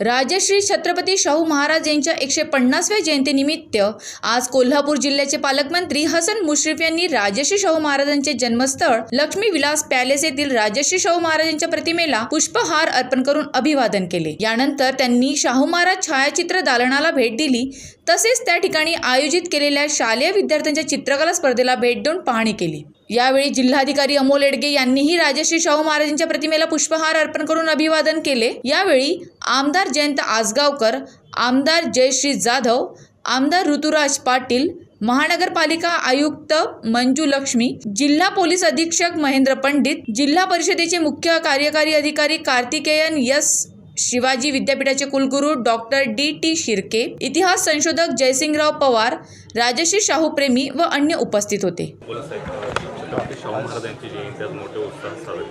राजश्री छत्रपती शाहू महाराज यांच्या एकशे पन्नासव्या जयंतीनिमित्त आज कोल्हापूर जिल्ह्याचे पालकमंत्री हसन मुश्रीफ यांनी राजश्री शाहू महाराजांचे जन्मस्थळ लक्ष्मी विलास पॅलेस येथील राजश्री शाहू महाराजांच्या प्रतिमेला पुष्पहार अर्पण करून अभिवादन केले. यानंतर त्यांनी शाहू महाराज छायाचित्र दालनाला भेट दिली. तसेच त्या ठिकाणी आयोजित केलेल्या शालेय विद्यार्थ्यांच्या चित्रकला स्पर्धेला भेट देऊन पाहणी केली. यावेळी जिल्हाधिकारी अमोल एडगे यांनीही राजश्री शाहू महाराजांच्या प्रतिमेला पुष्पहार अर्पण करून अभिवादन केले. यावेळी आमदार जयंत आसगावकर आमदार जयश्री जाधव आमदार ऋतुराज पाटील महानगरपालिका आयुक्त मंजू लक्ष्मी जिल्हा पोलीस अधीक्षक महेंद्र पंडित जिल्हा परिषदेचे मुख्य कार्यकारी अधिकारी कार्तिकेयन यस शिवाजी विद्यापीठाचे कुलगुरू डॉक्टर डी टी शिर्के इतिहास संशोधक जयसिंगराव पवार राजश्री शाहू प्रेमी व अन्य उपस्थित होते. बोला छत्रपती शाहू महाराजांची जयंती आज मोठ्या उत्साहात साजरी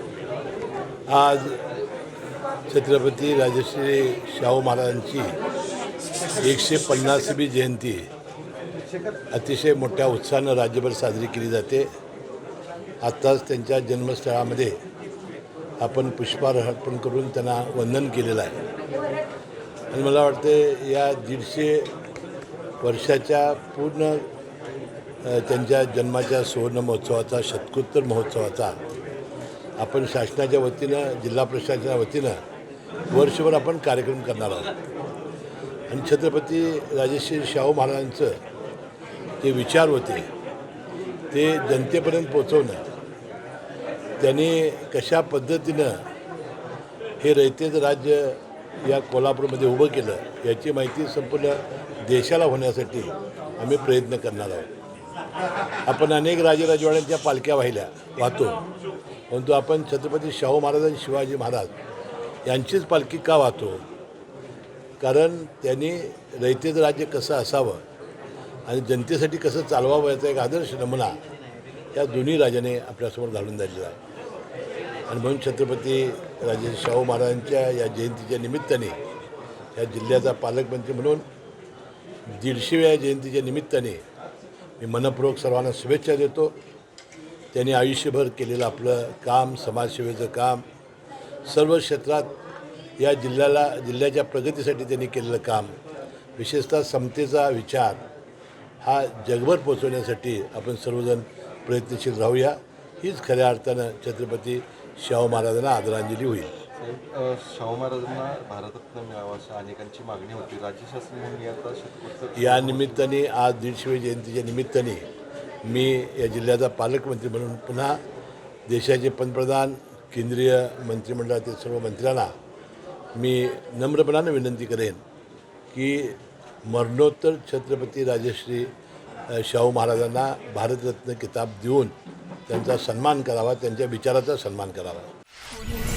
आज छत्रपती राजश्री शाहू महाराजांची एकशे पन्नासवी जयंती अतिशय मोठ्या उत्साहानं राज्यभर साजरी केली जाते. आत्ताच त्यांच्या जन्मस्थळामध्ये आपण पुष्पहार अर्पण करून त्यांना वंदन केलेलं आहे. आणि मला वाटते या दीडशे वर्षाच्या पूर्ण त्यांच्या जन्माच्या सुवर्ण महोत्सवाचा शतकोत्तर महोत्सवाचा आपण शासनाच्या वतीनं जिल्हा प्रशासनाच्या वतीनं वर्षभर आपण कार्यक्रम करणार आहोत. आणि छत्रपती राजेश्री शाहू महाराजांचं जे विचार होते ते जनतेपर्यंत पोचवणं त्यांनी कशा पद्धतीनं हे रयतेचं राज्य या कोल्हापूरमध्ये उभं केलं याची माहिती संपूर्ण देशाला होण्यासाठी आम्ही प्रयत्न करणार आहोत. आपण अनेक राजेराजवाड्यांच्या पालख्या वाहिल्या वाहतो. परंतु आपण छत्रपती शाहू महाराज आणि शिवाजी महाराज यांचीच पालखी का वाहतो? कारण त्यांनी रयतेचं राज्य कसं असावं आणि जनतेसाठी कसं चालवावं याचा एक आदर्श नमुना या दोन्ही राजाने आपल्यासमोर घालून दिलेला आहे. आणि म्हणून छत्रपती राजे शाहू महाराजांच्या या जयंतीच्या निमित्ताने या जिल्ह्याचा पालकमंत्री म्हणून दीडशेव्या जयंतीच्या निमित्ताने मी मनपूर्वक सर्वांना शुभेच्छा देतो. त्यांनी आयुष्यभर केलेलं आपलं काम समाजसेवेचं काम सर्व क्षेत्रात या जिल्ह्याला जिल्ह्याच्या प्रगतीसाठी त्यांनी केलेलं काम विशेषतः समतेचा विचार हा जगभर पोचवण्यासाठी आपण सर्वजण प्रयत्नशील राहूया. हीच खऱ्या अर्थानं छत्रपती शाहू महाराजांना आदरांजली होईल. साहेब शाहू महाराजांना भारतरत्न मिळावा अनेकांची मागणी होती. राज्य शासन म्हणून शतकोत्तर या निमित्ताने आज दीडशेव्या जयंतीच्या निमित्ताने मी या जिल्ह्याचा पालकमंत्री म्हणून पुन्हा देशाचे पंतप्रधान केंद्रीय मंत्रिमंडळातील सर्व मंत्र्यांना मी नम्रपणानं विनंती करेन की मरणोत्तर छत्रपती राजश्री शाहू महाराजांना भारतरत्न किताब देऊन त्यांचा सन्मान करावा त्यांच्या विचाराचा सन्मान करावा.